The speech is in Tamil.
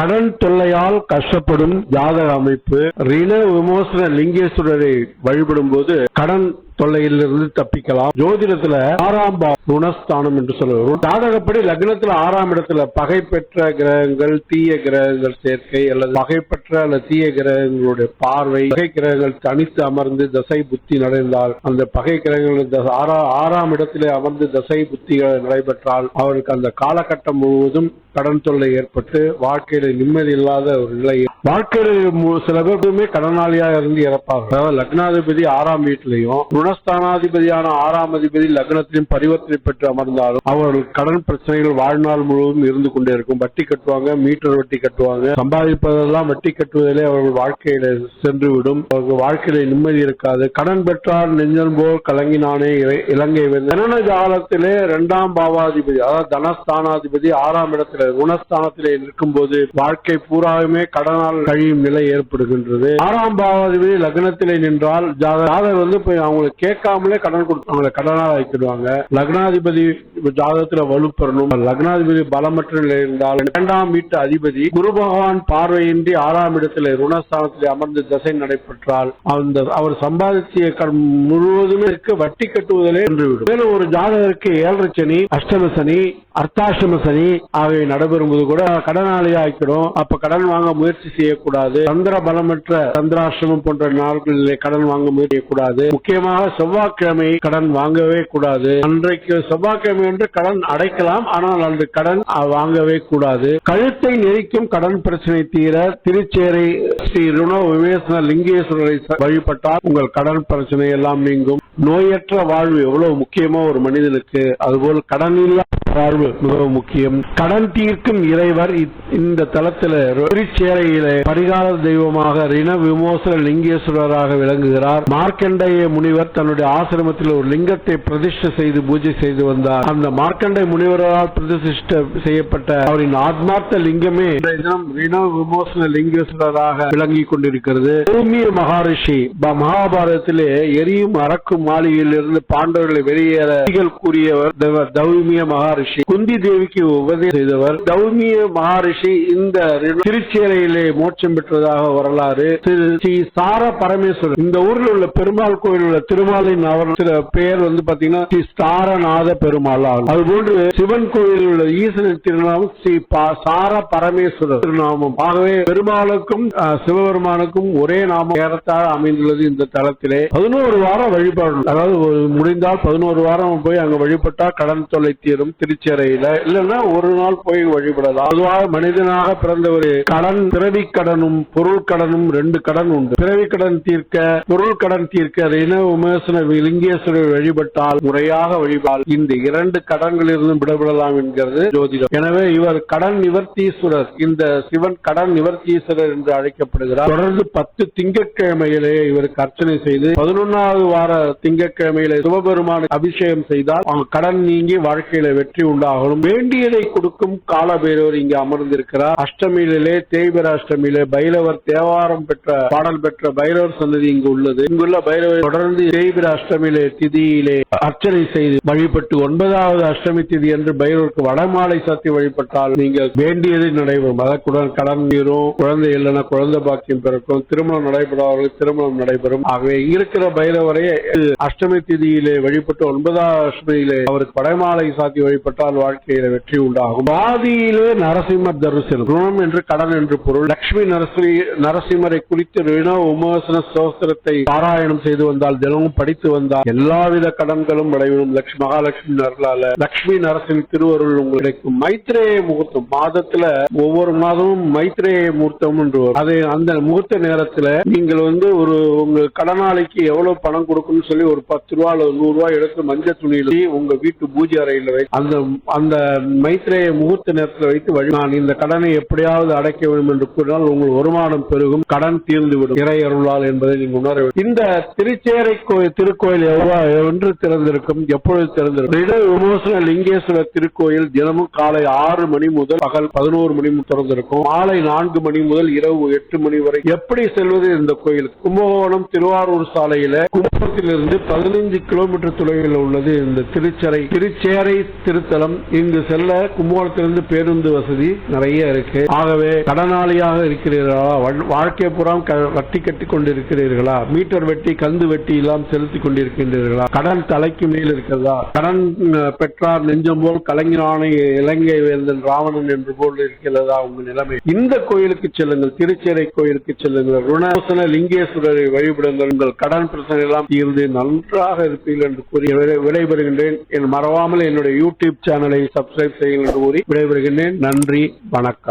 கடன் தொல்லையால் கஷ்டப்படும் ஜாதக அமைப்பு ரிண விமோசன லிங்கேஸ்வரரை வழிபடும் போது கடன் தொல்லையிலிருந்து தப்பிக்கலாம். ஜோதிடத்துல ஆறாம் குணஸ்தானம் என்று சொல்லுவோம் ஜாதகப்படி லக்னத்துல ஆறாம் இடத்துல பகை பெற்ற கிரகங்கள் தீய கிரகங்கள் சேர்க்கை அல்லது பகை பெற்ற அல்லது தீய கிரகங்களுடைய பார்வை பகை கிரகங்கள் தனித்து அமர்ந்து தசை புத்தி நடந்தால் அந்த பகை கிரகங்கள் த- ஆறாம் இடத்திலே அமர்ந்து தசை புத்திகள் நடைபெற்றால் அவருக்கு அந்த காலகட்டம் முழுவதும் கடன் தொல்லை ஏற்பட்டு வாழ்க்கையில நிம்மதி இல்லாத ஒரு நிலை. வாழ்க்கையில மு- சில பேருமே கடனாளியாக இருந்து இறப்பாங்க லக்னாதிபதி ஆறாம் வீட்டிலையும் குணஸ்தானாதிபதியான ஆறாம் அதிபதி லக்னத்திலும் பரிவர்த்தனை பெற்று அமர்ந்தாலும் அவர்கள் கடன் பிரச்சனைகள் வாழ்நாள் முழுவதும் இருந்து கொண்டே இருக்கும். வட்டி கட்டுவாங்க மீட்டர் வட்டி கட்டுவாங்க. சம்பாதிப்பதெல்லாம் வட்டி கட்டுவதிலே அவர்கள் வாழ்க்கையில சென்று விடும் அவர்கள் வாழ்க்கையில நிம்மதி இருக்காது. கடன் பெற்றால் நெஞ்சன் போல் கலங்கினானே இலங்கை வென்ற ஜனன ஜாலத்திலே இரண்டாம் பாவாதிபதி அதாவது தனஸ்தானாதிபதி ஆறாம் இடத்துல குணஸ்தானத்திலே இருக்கும்போது வாழ்க்கை பூராவுமே கடனால் கழியும் நிலை ஏற்படுகின்றது. ஆறாம் பாவாதிபதி லக்னத்திலே நின்றால் ஜாதகர் வந்து போய் அவங்களுக்கு கேட்காமலே கடன் கொடுப்பாங்க அவங்களை கடனால் வைக்கிடுவாங்க லக்னாதிபதி ஜாதகத்துல வலுப்பெறணும். லக்னாதிபதி பலமற்ற நிலை இருந்தால் இரண்டாம் வீட்டு அதிபதி குரு பகவான் பார்வையின்றி ஆறாம் இடத்துல ருணஸ்தானத்தில் அமர்ந்து தசை நடைபெற்றால் அந்த அவர் சம்பாதித்திய கடன் முழுவதுமே இருக்க வட்டி கட்டுவதிலே நின்றுவிடும். மேலும் ஒரு ஜாதகருக்கு ஏழரை சனி அஷ்டம சனி அர்த்தாஷ்டம சனி ஆகிய நடைபெறும்போது கூட கடனாளி ஆக்கிடும். அப்ப கடன் வாங்க முயற்சி செய்யக்கூடாது. சந்திர பலமற்ற சந்திராசிரமம் போன்ற நாட்களிலே கடன் வாங்க முயற்சி செய்யக்கூடாது. முக்கியமாக செவ்வாய்க்கிழமை கடன் வாங்கவே கூடாது. அன்றைக்கு செவ்வாய்க்கிழமை என்று கடன் அடைக்கலாம். ஆனால் அந்த கடன் வாங்கவே கூடாது. கழுத்தை நெறிக்கும் கடன் பிரச்சனை தீர திருச்சேரி ஸ்ரீ ருண விவேசன லிங்கேஸ்வரரை வழிபட்டால் உங்கள் கடன் பிரச்சனை எல்லாம் நீங்கும். நோயற்ற வாழ்வு எவ்வளவு முக்கியமோ ஒரு மனிதனுக்கு அதுபோல் கடன் இல்லா வாழ்வு மிகவும் முக்கியம். கடன் தீர்க்கும் இறைவர் இந்த தளத்தில் திருச்சேரையில பரிகார தெய்வமாக ரிண விமோசன லிங்கேஸ்வரராக விளங்குகிறார். மார்க்கண்டேய முனிவர் தன்னுடைய ஆசிரமத்தில் ஒரு லிங்கத்தை பிரதிஷ்ட செய்து பூஜை செய்து வந்தார். அந்த மார்க்கண்டை முனிவரால் பிரதிஷ்ட செய்யப்பட்ட அவரின் ஆத்மார்த்த லிங்கமே இன்றைய விமோசன லிங்கேஸ்வரராக விளங்கி கொண்டிருக்கிறது. பூமிய மகாரிஷி மகாபாரதத்திலே எரியும் அரக்கும் மாளிகையில் இருந்து பாண்டவர்களை வெளியேற கூறியவர் தௌமிய மகாரிஷி. குந்தி தேவிக்கு உபதேசம் செய்தவர். தௌமிய மகாரிஷி இந்த ரிண- திருச்சேரையிலே மோட்சம் பெற்றதாக வரலாறு. திரு ஸ்ரீ சார பரமேஸ்வரர். இந்த ஊரில் உள்ள பெருமாள் கோயில் உள்ள பெருமாளின் அவர் சில பெயர் வந்து பாத்தீங்கன்னா ஸ்ரீ ஸ்தாரநாத பெருமாள் ஆகும் அதுபோன்று சிவன் கோயில் உள்ள ஈசனின் திருநாமம் ஸ்ரீ சார பரமேஸ்வரர் திருநாமம். ஆகவே பெருமாளுக்கும் சிவபெருமானுக்கும் ஒரே நாமம் ஏறத்தாழ அமைந்துள்ளது இந்த தலத்திலே. பதினோரு வாரம் வழிபாடு. அதாவது முடிந்தால் பதினோரு வாரம் போய் அங்க வழிபட்டா கடன் தொல்லை தீரும் திருச்சேரையில இல்லைன்னா ஒரு நாள் போய் வழிபடலாம். பொதுவாக மனிதனாக பிறந்த ஒரு கடன் பிறவி கடனும் பொருள் கடனும் ரெண்டு கடன் உண்டு. பிறவி கடன் தீர்க்க பொருள் கடன் தீர்க்க ரிண விமர்சன லிங்கேஸ்வரர் வழிபட்டால் முறையாக வழிபால் இந்த இரண்டு கடன்களிலிருந்தும் விடுபடலாம் என்கிறது ஜோதிடம். எனவே இவர் கடன் நிவர்த்தீஸ்வரர் இந்த சிவன் கடன் நிவர்த்தீஸ்வரர் என்று அழைக்கப்படுகிறார். தொடர்ந்து பத்து திங்கட்கிழமையிலே இவருக்கு அர்ச்சனை செய்து பதினொன்னாவது வார திங்கட்கிழமையிலே சிவபெருமானுக்கு அபிஷேகம் செய்தால் அவங்க கடன் நீங்கி வாழ்க்கையில வெற்றி உண்டாகணும். வேண்டியதை கொடுக்கும் காலபேரவர் இங்கு அமர்ந்திருக்கிறார். அஷ்டமியிலே தேய்பிர அஷ்டமியிலே பைரவர் தேவாரம் பெற்ற பாடல் பெற்ற பைரவர் சன்னதி இங்கு உள்ளது. இங்குள்ள பைரவர் தொடர்ந்து தேய்பிர அஷ்டமியிலே திதியிலே அர்ச்சனை செய்து வழிபட்டு ஒன்பதாவது அஷ்டமி திதி என்று பைரவருக்கு வடமாலை சாத்தி வழிபட்டால் நீங்கள் வேண்டியது நடைபெறும். அதற்குடன் கடன் நீரும் குழந்தை இல்லைன்னா குழந்தை பாக்கியம் பிறக்கும் திருமணம் நடைபெறாதவர்களுக்கு திருமணம் நடைபெறும். ஆகவே இருக்கிற பைரவரை அஷ்டமி திதியிலே வழிபட்டு ஒன்பதாவது அஷ்டமியிலே அவருக்கு வடமாலை சாத்தி வழிபட்டால் வாழ்க்கையில வெற்றி உண்டாகும். பாதியிலே நரசிம்மர் தரிசனம் ருணம் என்று கடன் என்று பொருள். லட்சுமி நரசி நரசிம்மரை குறித்து ரிண உமோசன சோஸ்திரத்தை பாராயணம் செய்து வந்தால் தினமும் படித்து வந்தால் எல்லாவித கடன்களும் விளைவிடும். லட்சுமி மகாலட்சுமி நர்களால லட்சுமி நரசின் திருவருள் உங்களுக்கு கிடைக்கும். மைத்ரேய முகூர்த்தம். மாதத்துல ஒவ்வொரு மாதமும் மைத்ரேய முகூர்த்தம் என்று வரும். அது அந்த முகூர்த்த நேரத்துல நீங்கள் வந்து ஒரு உங்க கடனாளிக்கு எவ்வளவு பணம் கொடுக்கணும்னு சொல்லி ஒரு பத்து ரூபா அல்லது நூறு ரூபாய் எடுத்து மஞ்சள் துணியில உங்க வீட்டு பூஜை அறையில வைத்து அந்த அந்த மைத்ரேய முகூர்த்த நேரத்தில் வைத்து வழி நான் இந்த கடனை எப்படியாவது அடைக்க வேண்டும் என்று கூறினால் உங்கள் வருமானம் பெருகும். கடன் தீர்ந்துவிடும் இறையருளால் என்பதை நீங்க உணர வேண்டும். இந்த திருச்சேரை கோயில் திருக்கோயில் எவ்வாறு என்று திறந்திருக்கும் எப்பொழுது திறந்திருக்கும்? ரிட விமோசன லிங்கேஸ்வரர் திருக்கோயில் தினமும் காலை ஆறு மணி முதல் பகல் பதினோரு மணி திறந்திருக்கும். மாலை நான்கு மணி முதல் இரவு எட்டு மணி வரை எப்படி செல்வது இந்த கோயில்? கும்பகோணம் திருவாரூர் சாலையில கும்பகோணத்திலிருந்து பதினைஞ்சு கிலோமீட்டர் தொலைவில் உள்ளது இந்த திருச்சரை திருச்சேரை திருத்தலம். இங்கு செல்ல கும்பகோணத்திலிருந்து பேருந்து வசதி நிறைய இருக்கு. ஆகவே கடனாளியாக இருக்கிறீர்களா? வாழ்க்கை புறம் வட்டி கட்டி கொண்டிருக்கிறீர்களா? மீட்டர் வெட்டி கந்து வெட்டி எல்லாம் செலுத்தி கொண்டிருக்கின்றீர்களா? கடன் தலைக்கு மேல் இருக்கிறதா? கடன் பெற்றார் நெஞ்சம் போல் கலைஞரான இலங்கை வேந்தன் ராவணன் என்று போல் இருக்கிறதா உங்க நிலைமை? இந்த கோயிலுக்கு செல்லுங்கள் திருச்சேரை கோயிலுக்கு செல்லுங்கள். ருணாசன லிங்கேஸ்வரரை வழிபடுங்கள். உங்கள் கடன் பிரச்சனை எல்லாம் தீர்ந்து நன்றாக இருப்பீர்கள் என்று கூறி விடைபெறுகின்றேன். என் மறவாமல் என்னுடைய யூடியூப் சேனலை சப்ஸ்கிரைப் செய்யுங்கள் என்று கூறி விடைபெறுகின்றேன். நன்றி வணக்கம்.